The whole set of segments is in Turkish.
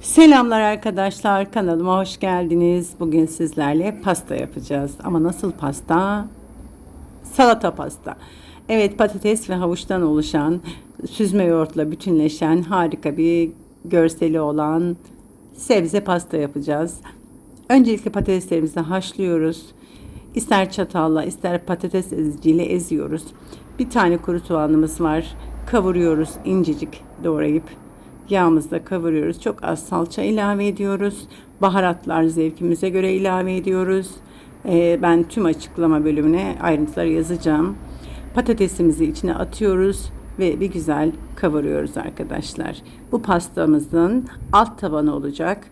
Selamlar arkadaşlar kanalıma hoş geldiniz. Bugün sizlerle pasta yapacağız. Ama nasıl pasta? Salata pasta. Evet patates ve havuçtan oluşan süzme yoğurtla bütünleşen harika bir görseli olan sebze pasta yapacağız. Öncelikle patateslerimizi haşlıyoruz. İster çatalla ister patates eziciyle eziyoruz. Bir tane kuru soğanımız var. Kavuruyoruz incecik doğrayıp. Yağımızda kavuruyoruz. Çok az salça ilave ediyoruz. Baharatlar zevkimize göre ilave ediyoruz. Ee, ben tüm açıklama bölümüne ayrıntıları yazacağım. Patatesimizi içine atıyoruz ve bir güzel kavuruyoruz arkadaşlar. Bu pastamızın alt tabanı olacak.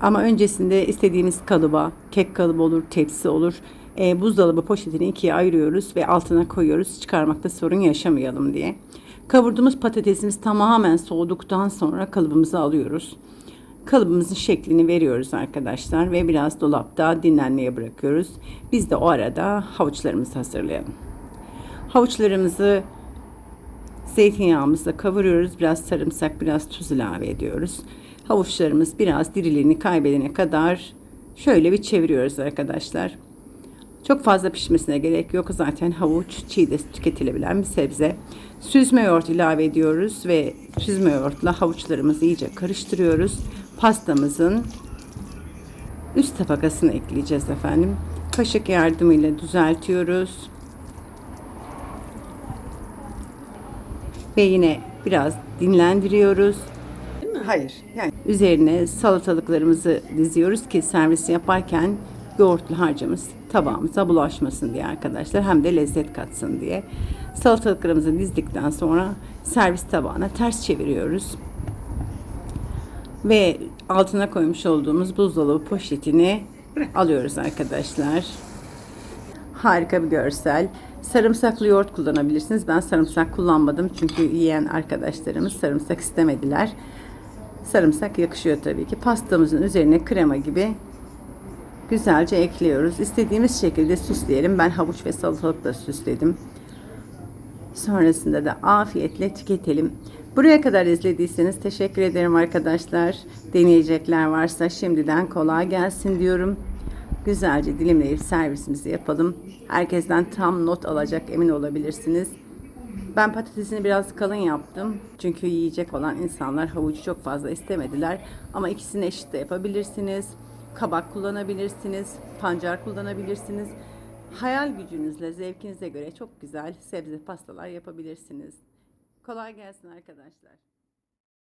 Ama öncesinde istediğimiz kalıba, kek kalıbı olur, tepsi olur. E, buzdolabı poşetini ikiye ayırıyoruz ve altına koyuyoruz. Çıkarmakta sorun yaşamayalım diye. Kavurduğumuz patatesimiz tamamen soğuduktan sonra kalıbımızı alıyoruz. Kalıbımızın şeklini veriyoruz arkadaşlar ve biraz dolapta dinlenmeye bırakıyoruz. Biz de o arada havuçlarımızı hazırlayalım. Havuçlarımızı Zeytinyağımızla kavuruyoruz. Biraz sarımsak, biraz tuz ilave ediyoruz. Havuçlarımız biraz diriliğini kaybedene kadar şöyle bir çeviriyoruz arkadaşlar. Çok fazla pişmesine gerek yok. Zaten havuç çiğ de tüketilebilen bir sebze. Süzme yoğurt ilave ediyoruz ve süzme yoğurtla havuçlarımızı iyice karıştırıyoruz. Pastamızın üst tabakasını ekleyeceğiz efendim. Kaşık yardımıyla düzeltiyoruz. Ve yine biraz dinlendiriyoruz. Hayır. Yani üzerine salatalıklarımızı diziyoruz ki servis yaparken yoğurtlu harcımız tabağımıza bulaşmasın diye arkadaşlar. Hem de lezzet katsın diye. Salatalıklarımızı dizdikten sonra servis tabağına ters çeviriyoruz. Ve altına koymuş olduğumuz buzdolabı poşetini alıyoruz arkadaşlar. Harika bir görsel. Sarımsaklı yoğurt kullanabilirsiniz. Ben sarımsak kullanmadım çünkü yiyen arkadaşlarımız sarımsak istemediler. Sarımsak yakışıyor tabii ki. Pastamızın üzerine krema gibi güzelce ekliyoruz. İstediğimiz şekilde süsleyelim. Ben havuç ve salatalıkla süsledim. Sonrasında da afiyetle tüketelim. Buraya kadar izlediyseniz teşekkür ederim arkadaşlar. Deneyecekler varsa şimdiden kolay gelsin diyorum. Güzelce dilimleyip servisimizi yapalım. Herkesten tam not alacak emin olabilirsiniz. Ben patatesini biraz kalın yaptım. Çünkü yiyecek olan insanlar havucu çok fazla istemediler. Ama ikisini eşit de yapabilirsiniz. Kabak kullanabilirsiniz. Pancar kullanabilirsiniz. Hayal gücünüzle, zevkinize göre çok güzel sebze pastalar yapabilirsiniz. Kolay gelsin arkadaşlar.